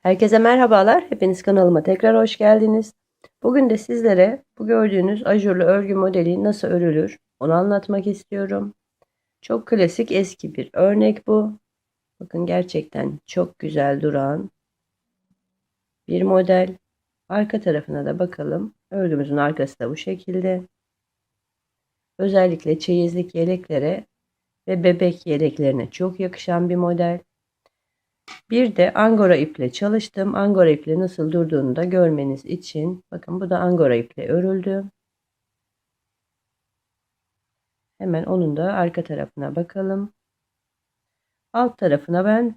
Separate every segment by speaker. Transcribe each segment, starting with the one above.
Speaker 1: Herkese merhabalar. Hepiniz kanalıma tekrar hoş geldiniz. Bugün de sizlere bu gördüğünüz ajurlu örgü modeli nasıl örülür onu anlatmak istiyorum. Çok klasik eski bir örnek bu. Bakın gerçekten çok güzel duran bir model. Arka tarafına da bakalım. Örgümüzün arkası da bu şekilde. Özellikle çeyizlik yeleklere ve bebek yeleklerine çok yakışan bir model. Bir de angora iple çalıştım. Angora iple nasıl durduğunu da görmeniz için. Bakın bu da angora iple örüldü. Hemen onun da arka tarafına bakalım. Alt tarafına ben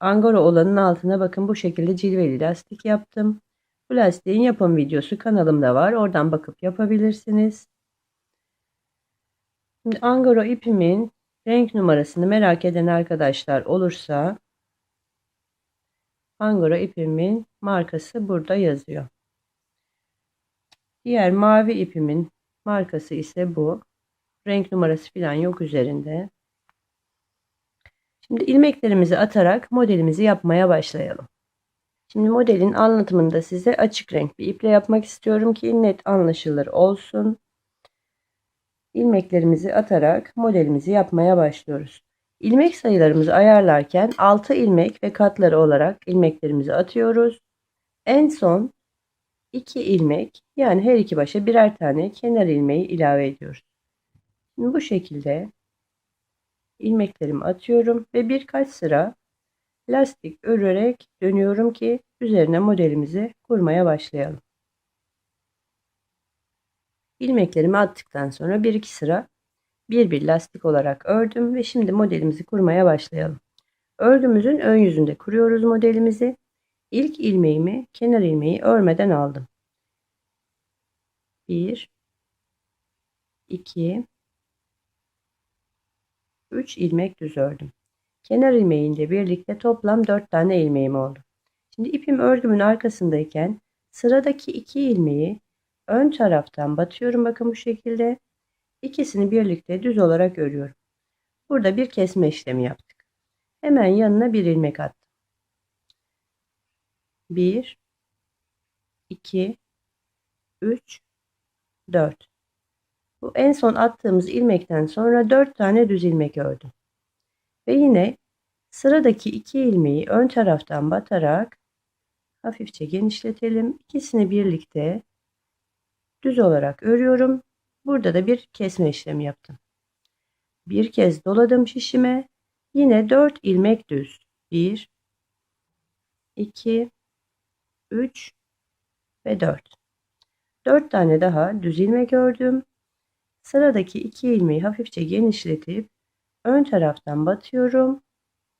Speaker 1: angora olanın altına bakın bu şekilde cilveli lastik yaptım. Bu lastiğin yapım videosu kanalımda var. Oradan bakıp yapabilirsiniz. Şimdi angora ipimin renk numarasını merak eden arkadaşlar olursa Angora ipimin markası burada yazıyor. Diğer mavi ipimin markası ise bu. Renk numarası falan yok üzerinde. Şimdi ilmeklerimizi atarak modelimizi yapmaya başlayalım. Şimdi modelin anlatımında size açık renk bir iple yapmak istiyorum ki net anlaşılır olsun. İlmeklerimizi atarak modelimizi yapmaya başlıyoruz. İlmek sayılarımızı ayarlarken 6 ilmek ve katları olarak ilmeklerimizi atıyoruz. En son 2 ilmek yani her iki başa birer tane kenar ilmeği ilave ediyoruz. Şimdi bu şekilde ilmeklerimi atıyorum ve birkaç sıra lastik örerek dönüyorum ki üzerine modelimizi kurmaya başlayalım. İlmeklerimi attıktan sonra bir iki sıra bir bir lastik olarak ördüm ve şimdi modelimizi kurmaya başlayalım. Örgümüzün ön yüzünde kuruyoruz modelimizi. İlk ilmeğimi kenar ilmeği örmeden aldım. 1 2 3 ilmek düz ördüm. Kenar ilmeğince birlikte toplam 4 tane ilmeğim oldu. Şimdi ipim örgümün arkasındayken sıradaki 2 ilmeği ön taraftan batıyorum bakın bu şekilde İkisini birlikte düz olarak örüyorum. Burada bir kesme işlemi yaptık. Hemen yanına bir ilmek attım. 1 2 3 4 Bu en son attığımız ilmekten sonra 4 tane düz ilmek ördüm. Ve yine sıradaki iki ilmeği ön taraftan batarak hafifçe genişletelim. İkisini birlikte düz olarak örüyorum Burada da bir kesme işlemi yaptım. Bir kez doladım şişime. Yine 4 ilmek düz. 1 2 3 ve 4. 4 tane daha düz ilmek ördüm. Sıradaki 2 ilmeği hafifçe genişletip ön taraftan batıyorum.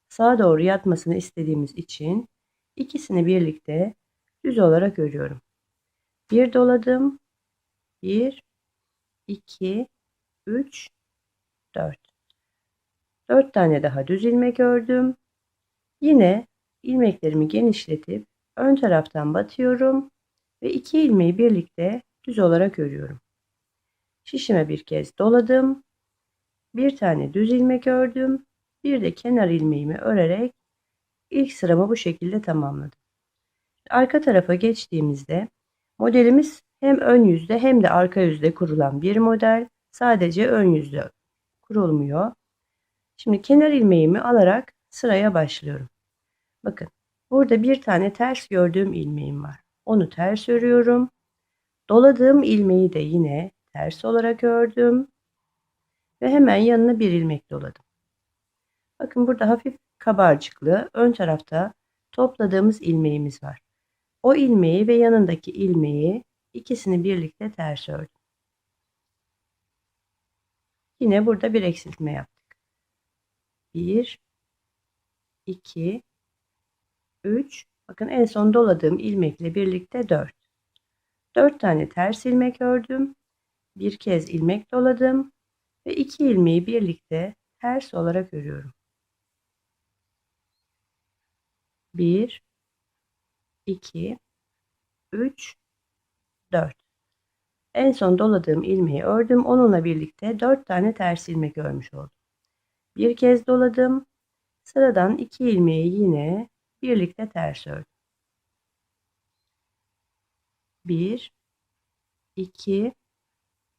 Speaker 1: Sağa doğru yatmasını istediğimiz için ikisini birlikte düz olarak örüyorum. Bir doladım. 1 2, 3, 4. 4 tane daha düz ilmek ördüm. Yine ilmeklerimi genişletip ön taraftan batıyorum ve iki ilmeği birlikte düz olarak örüyorum. Şişime bir kez doladım. Bir tane düz ilmek ördüm. Bir de kenar ilmeğimi örerek ilk sıramı bu şekilde tamamladım. Arka tarafa geçtiğimizde modelimiz hem ön yüzde hem de arka yüzde kurulan bir model. Sadece ön yüzde kurulmuyor. Şimdi kenar ilmeğimi alarak sıraya başlıyorum. Bakın burada bir tane ters gördüğüm ilmeğim var. Onu ters örüyorum. Doladığım ilmeği de yine ters olarak ördüm. Ve hemen yanına bir ilmek doladım. Bakın burada hafif kabarcıklı ön tarafta topladığımız ilmeğimiz var. O ilmeği ve yanındaki ilmeği İkisini birlikte ters ördüm. Yine burada bir eksiltme yaptık. 1 2 3 bakın en son doladığım ilmekle birlikte 4 4 tane ters ilmek ördüm. Bir kez ilmek doladım ve iki ilmeği birlikte ters olarak örüyorum. 1 2 3 4. En son doladığım ilmeği ördüm. Onunla birlikte 4 tane ters ilmek örmüş oldum. Bir kez doladım. Sıradan 2 ilmeği yine birlikte ters ördüm. 1 2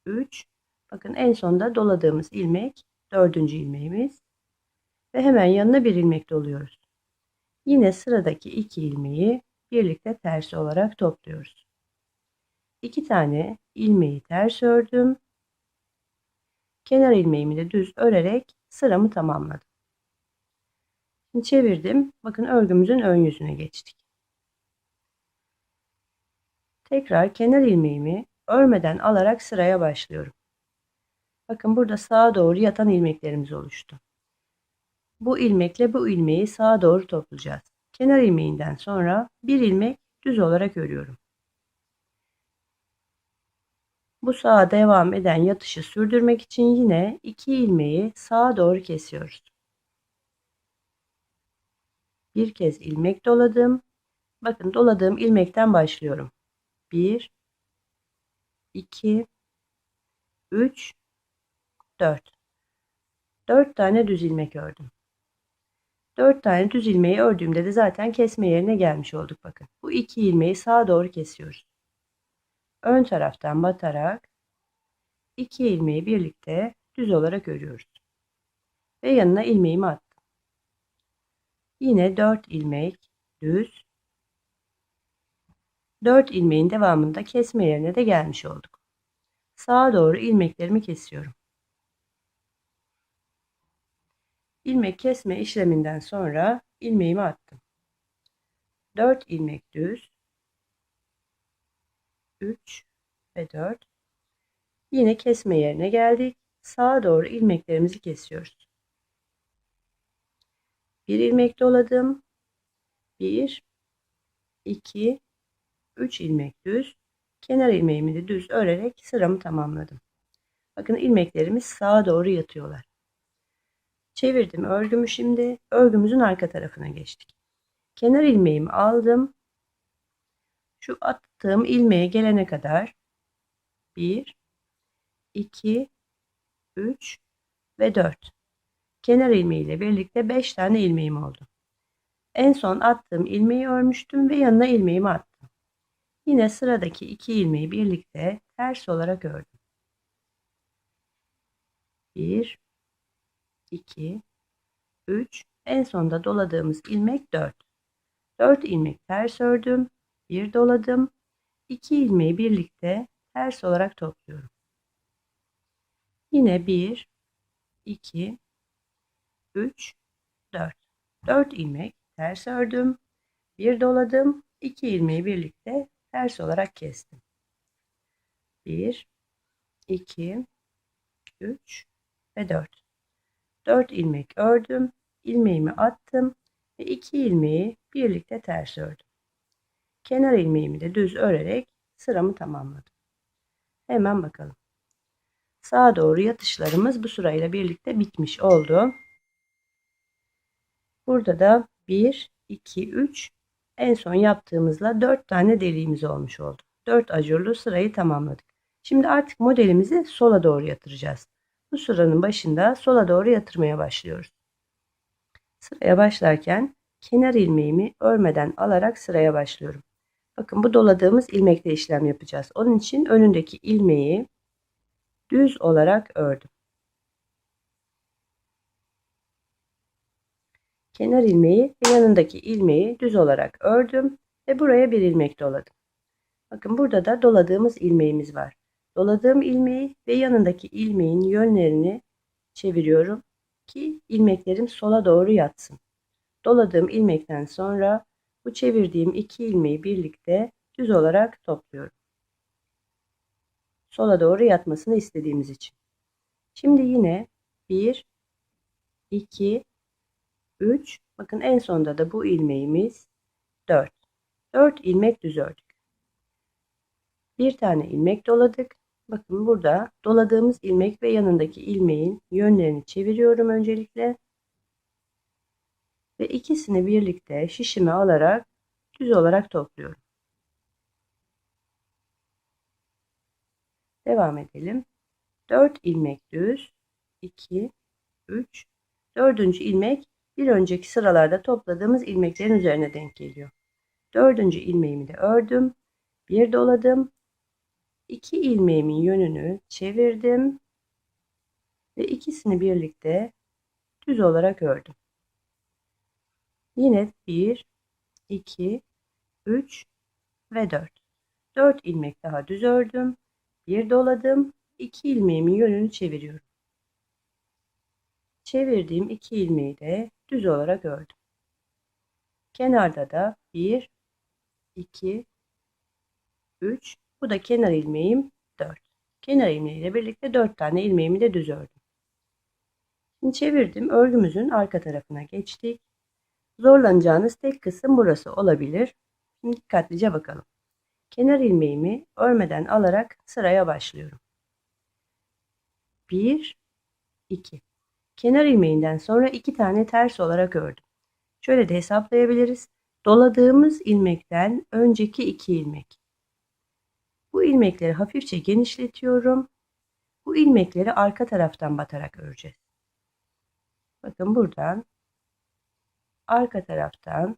Speaker 1: 3 bakın en sonda doladığımız ilmek dördüncü ilmeğimiz ve hemen yanına bir ilmek doluyoruz. Yine sıradaki iki ilmeği birlikte ters olarak topluyoruz. İki tane ilmeği ters ördüm. Kenar ilmeğimi de düz örerek sıramı tamamladım. Şimdi çevirdim. Bakın örgümüzün ön yüzüne geçtik. Tekrar kenar ilmeğimi örmeden alarak sıraya başlıyorum. Bakın burada sağa doğru yatan ilmeklerimiz oluştu. Bu ilmekle bu ilmeği sağa doğru toplayacağız. Kenar ilmeğinden sonra bir ilmek düz olarak örüyorum. Bu sağa devam eden yatışı sürdürmek için yine iki ilmeği sağa doğru kesiyoruz. Bir kez ilmek doladım. Bakın doladığım ilmekten başlıyorum. 1 2 3 4 4 tane düz ilmek ördüm. 4 tane düz ilmeği ördüğümde de zaten kesme yerine gelmiş olduk bakın. Bu iki ilmeği sağa doğru kesiyoruz. Ön taraftan batarak iki ilmeği birlikte düz olarak örüyoruz. Ve yanına ilmeğimi attım. Yine 4 ilmek düz 4 ilmeğin devamında kesme yerine de gelmiş olduk. Sağa doğru ilmeklerimi kesiyorum. ilmek kesme işleminden sonra ilmeğimi attım. 4 ilmek düz 3 ve 4 yine kesme yerine geldik. Sağa doğru ilmeklerimizi kesiyoruz. Bir ilmek doladım. 1 2 3 ilmek düz. Kenar ilmeğimi de düz örerek sıramı tamamladım. Bakın ilmeklerimiz sağa doğru yatıyorlar. Çevirdim örgümü şimdi. Örgümüzün arka tarafına geçtik. Kenar ilmeğimi aldım. Şu attığım ilmeğe gelene kadar 1 2 3 ve 4. Kenar ilmeği ile birlikte 5 tane ilmeğim oldu. En son attığım ilmeği örmüştüm ve yanına ilmeğimi attım. Yine sıradaki iki ilmeği birlikte ters olarak ördüm. 1 2, 3, en sonda doladığımız ilmek 4. 4 ilmek ters ördüm, 1 doladım, 2 ilmeği birlikte ters olarak topluyorum. Yine 1, 2, 3, 4. 4 ilmek ters ördüm, 1 doladım, 2 ilmeği birlikte ters olarak kestim. 1, 2, 3 ve 4. 4 ilmek ördüm. ilmeğimi attım ve 2 ilmeği birlikte ters ördüm. Kenar ilmeğimi de düz örerek sıramı tamamladım. Hemen bakalım. Sağa doğru yatışlarımız bu sırayla birlikte bitmiş oldu. Burada da 1, 2, 3 en son yaptığımızla 4 tane deliğimiz olmuş oldu. 4 ajurlu sırayı tamamladık. Şimdi artık modelimizi sola doğru yatıracağız. Bu sıranın başında sola doğru yatırmaya başlıyoruz. Sıraya başlarken kenar ilmeğimi örmeden alarak sıraya başlıyorum. Bakın bu doladığımız ilmekle işlem yapacağız. Onun için önündeki ilmeği düz olarak ördüm. Kenar ilmeği ve yanındaki ilmeği düz olarak ördüm ve buraya bir ilmek doladım. Bakın burada da doladığımız ilmeğimiz var. Doladığım ilmeği ve yanındaki ilmeğin yönlerini çeviriyorum ki ilmeklerim sola doğru yatsın. Doladığım ilmekten sonra bu çevirdiğim iki ilmeği birlikte düz olarak topluyorum. Sola doğru yatmasını istediğimiz için. Şimdi yine 1 2 3 bakın en sonda da bu ilmeğimiz 4. 4 ilmek düz ördük. Bir tane ilmek doladık. Bakın burada doladığımız ilmek ve yanındaki ilmeğin yönlerini çeviriyorum öncelikle. Ve ikisini birlikte şişime alarak düz olarak topluyorum. Devam edelim. 4 ilmek düz, 2, 3, 4. ilmek bir önceki sıralarda topladığımız ilmeklerin üzerine denk geliyor. 4. ilmeğimi de ördüm. 1 Bir doladım. İki ilmeğimin yönünü çevirdim ve ikisini birlikte düz olarak ördüm. Yine 1 2 3 ve 4. 4 ilmek daha düz ördüm. Bir doladım. 2 ilmeğimin yönünü çeviriyorum. Çevirdiğim 2 ilmeği de düz olarak ördüm. Kenarda da 1 2 3 bu da kenar ilmeğim 4. Kenar ilmeği ile birlikte 4 tane ilmeğimi de düz ördüm. Şimdi çevirdim. Örgümüzün arka tarafına geçtik. Zorlanacağınız tek kısım burası olabilir. Şimdi dikkatlice bakalım. Kenar ilmeğimi örmeden alarak sıraya başlıyorum. 1 2 Kenar ilmeğinden sonra 2 tane ters olarak ördüm. Şöyle de hesaplayabiliriz. Doladığımız ilmekten önceki 2 ilmek. Bu ilmekleri hafifçe genişletiyorum. Bu ilmekleri arka taraftan batarak öreceğiz. Bakın buradan arka taraftan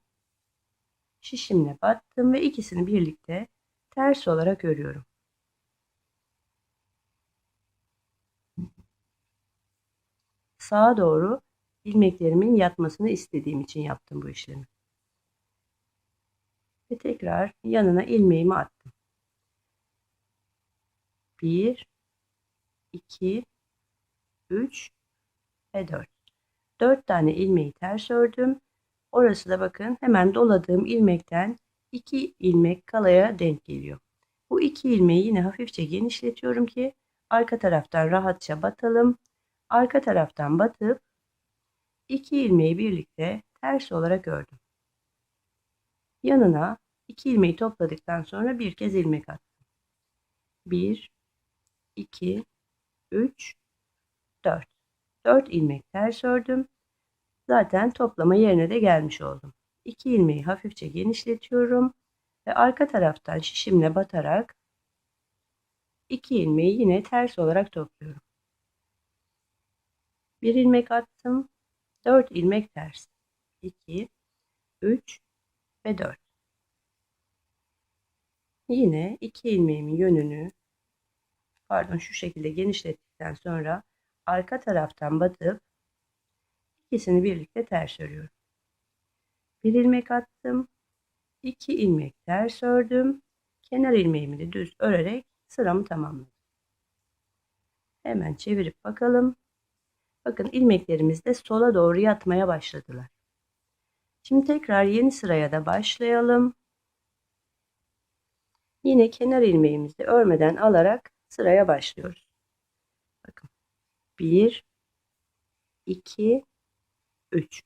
Speaker 1: şişimle battım ve ikisini birlikte ters olarak örüyorum. Sağa doğru ilmeklerimin yatmasını istediğim için yaptım bu işlemi. Ve tekrar yanına ilmeğimi attım. 1 2 3 ve 4. 4 tane ilmeği ters ördüm. Orası da bakın hemen doladığım ilmekten 2 ilmek kalaya denk geliyor. Bu 2 ilmeği yine hafifçe genişletiyorum ki arka taraftan rahatça batalım. Arka taraftan batıp 2 ilmeği birlikte ters olarak ördüm. Yanına 2 ilmeği topladıktan sonra bir kez ilmek attım. 1 2 3 4 4 ilmek ters ördüm. Zaten toplama yerine de gelmiş oldum. 2 ilmeği hafifçe genişletiyorum ve arka taraftan şişimle batarak 2 ilmeği yine ters olarak topluyorum. 1 ilmek attım. 4 ilmek ters. 2 3 ve 4. Yine 2 ilmeğimin yönünü pardon şu şekilde genişlettikten sonra arka taraftan batıp ikisini birlikte ters örüyorum. Bir ilmek attım. 2 ilmek ters ördüm. Kenar ilmeğimi de düz örerek sıramı tamamladım. Hemen çevirip bakalım. Bakın ilmeklerimiz de sola doğru yatmaya başladılar. Şimdi tekrar yeni sıraya da başlayalım. Yine kenar ilmeğimizi örmeden alarak sıraya başlıyoruz. Bakın 1 2 3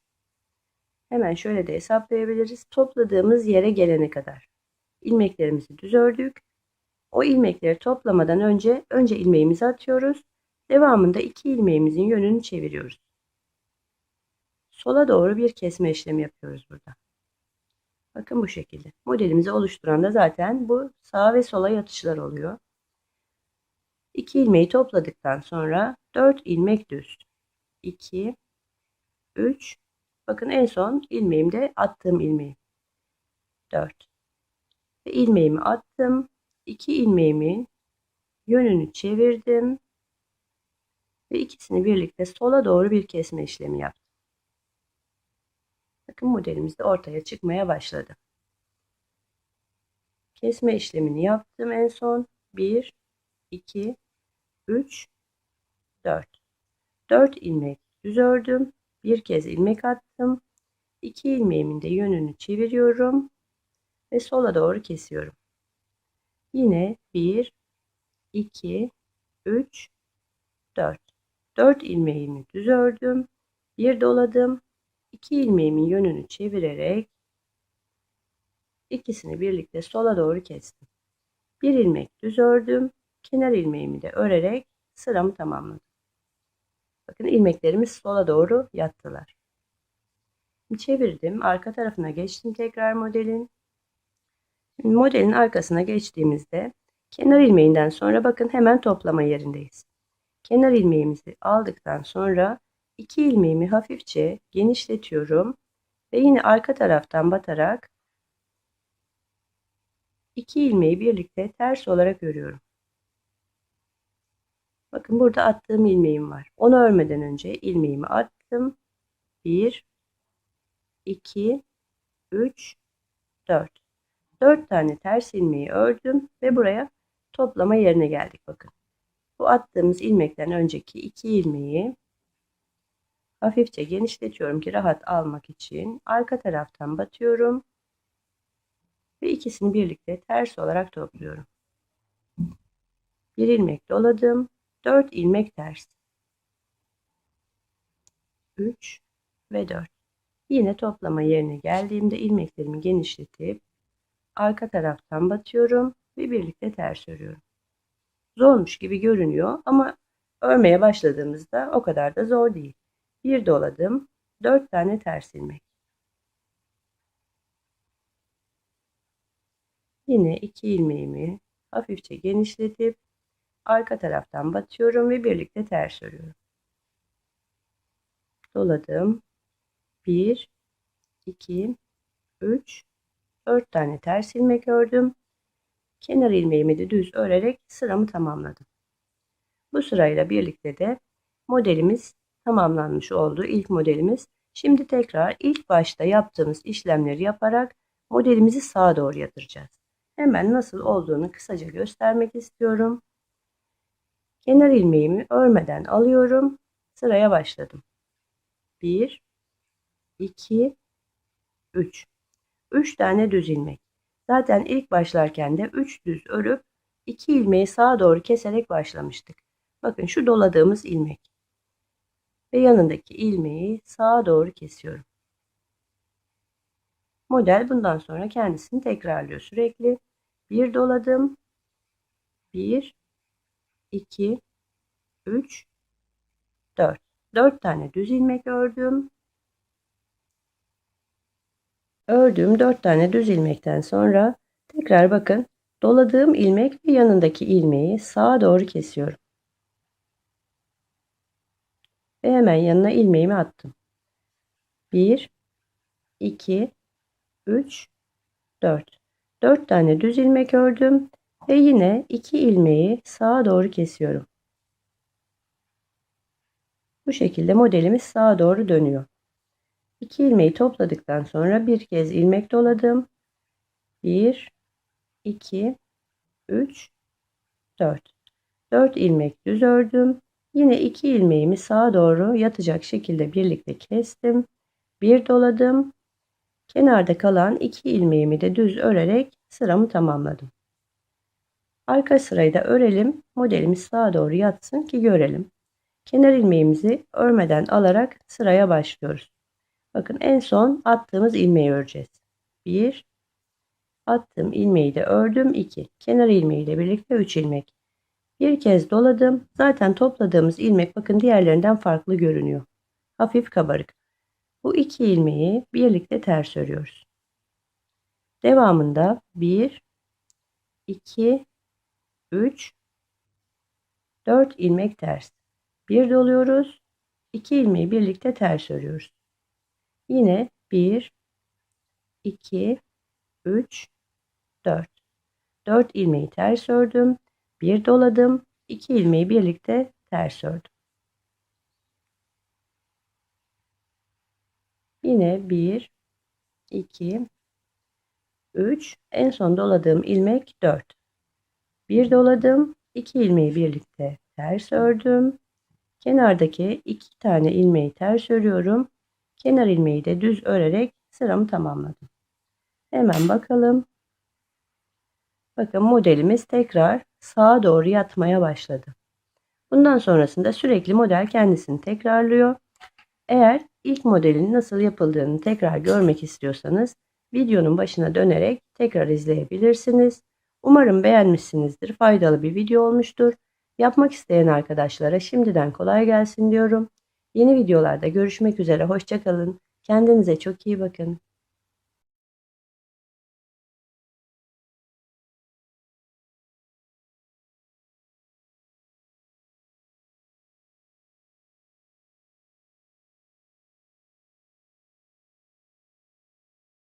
Speaker 1: Hemen şöyle de hesaplayabiliriz. Topladığımız yere gelene kadar ilmeklerimizi düz ördük. O ilmekleri toplamadan önce önce ilmeğimizi atıyoruz. Devamında iki ilmeğimizin yönünü çeviriyoruz. Sola doğru bir kesme işlemi yapıyoruz burada. Bakın bu şekilde. Modelimizi oluşturan da zaten bu sağa ve sola yatışlar oluyor. 2 ilmeği topladıktan sonra 4 ilmek düz. 2 3 Bakın en son ilmeğimde attığım ilmeği. 4 ve ilmeğimi attım. 2 ilmeğimin yönünü çevirdim ve ikisini birlikte sola doğru bir kesme işlemi yaptım. Bakın modelimiz de ortaya çıkmaya başladı. Kesme işlemini yaptım en son. 1 2 3 4 4 ilmek düz ördüm. Bir kez ilmek attım. 2 ilmeğimin de yönünü çeviriyorum ve sola doğru kesiyorum. Yine 1 2 3 4 4 ilmeğimi düz ördüm. Bir doladım. 2 ilmeğimin yönünü çevirerek ikisini birlikte sola doğru kestim. Bir ilmek düz ördüm. Kenar ilmeğimi de örerek sıramı tamamladım. Bakın ilmeklerimiz sola doğru yattılar. Çevirdim. Arka tarafına geçtim tekrar modelin. Şimdi modelin arkasına geçtiğimizde kenar ilmeğinden sonra bakın hemen toplama yerindeyiz. Kenar ilmeğimizi aldıktan sonra iki ilmeğimi hafifçe genişletiyorum ve yine arka taraftan batarak İki ilmeği birlikte ters olarak örüyorum. Bakın burada attığım ilmeğim var. Onu örmeden önce ilmeğimi attım. 1 2 3 4 4 tane ters ilmeği ördüm ve buraya toplama yerine geldik bakın. Bu attığımız ilmekten önceki iki ilmeği hafifçe genişletiyorum ki rahat almak için. Arka taraftan batıyorum ve ikisini birlikte ters olarak topluyorum. Bir ilmek doladım. 4 ilmek ters. 3 ve 4. Yine toplama yerine geldiğimde ilmeklerimi genişletip arka taraftan batıyorum ve birlikte ters örüyorum. Zormuş gibi görünüyor ama örmeye başladığımızda o kadar da zor değil. Bir doladım, 4 tane ters ilmek. Yine iki ilmeğimi hafifçe genişletip arka taraftan batıyorum ve birlikte ters örüyorum. Doladım. 1 2 3 4 tane ters ilmek ördüm. Kenar ilmeğimi de düz örerek sıramı tamamladım. Bu sırayla birlikte de modelimiz tamamlanmış oldu. İlk modelimiz. Şimdi tekrar ilk başta yaptığımız işlemleri yaparak modelimizi sağa doğru yatıracağız. Hemen nasıl olduğunu kısaca göstermek istiyorum. Kenar ilmeğimi örmeden alıyorum. Sıraya başladım. 1 2 3 3 tane düz ilmek. Zaten ilk başlarken de 3 düz örüp 2 ilmeği sağa doğru keserek başlamıştık. Bakın şu doladığımız ilmek. Ve yanındaki ilmeği sağa doğru kesiyorum. Model bundan sonra kendisini tekrarlıyor sürekli. Bir doladım. 1 2 3 4 4 tane düz ilmek ördüm. Ördüğüm 4 tane düz ilmekten sonra tekrar bakın doladığım ilmek ve yanındaki ilmeği sağa doğru kesiyorum. Ve hemen yanına ilmeğimi attım. 1 2 3 4 4 tane düz ilmek ördüm ve yine 2 ilmeği sağa doğru kesiyorum. Bu şekilde modelimiz sağa doğru dönüyor. 2 ilmeği topladıktan sonra bir kez ilmek doladım. 1 2 3 4 4 ilmek düz ördüm. Yine 2 ilmeğimi sağa doğru yatacak şekilde birlikte kestim. Bir doladım. Kenarda kalan 2 ilmeğimi de düz örerek sıramı tamamladım. Arka sırayı da örelim. Modelimiz sağa doğru yatsın ki görelim. Kenar ilmeğimizi örmeden alarak sıraya başlıyoruz. Bakın en son attığımız ilmeği öreceğiz. 1 attım ilmeği de ördüm 2 kenar ilmeği ile birlikte 3 ilmek. Bir kez doladım. Zaten topladığımız ilmek bakın diğerlerinden farklı görünüyor. Hafif kabarık. Bu iki ilmeği birlikte ters örüyoruz. Devamında 1 2 3 4 ilmek ters. Bir doluyoruz. 2 ilmeği birlikte ters örüyoruz. Yine 1 2 3 4 4 ilmeği ters ördüm. Bir doladım. 2 ilmeği birlikte ters ördüm. Yine 1 2 3 en son doladığım ilmek 4 bir doladım 2 ilmeği birlikte ters ördüm. Kenardaki 2 tane ilmeği ters örüyorum. Kenar ilmeği de düz örerek sıramı tamamladım. Hemen bakalım. Bakın modelimiz tekrar sağa doğru yatmaya başladı. Bundan sonrasında sürekli model kendisini tekrarlıyor. Eğer ilk modelin nasıl yapıldığını tekrar görmek istiyorsanız videonun başına dönerek tekrar izleyebilirsiniz. Umarım beğenmişsinizdir. Faydalı bir video olmuştur. Yapmak isteyen arkadaşlara şimdiden kolay gelsin diyorum. Yeni videolarda görüşmek üzere. Hoşçakalın. Kendinize çok iyi bakın.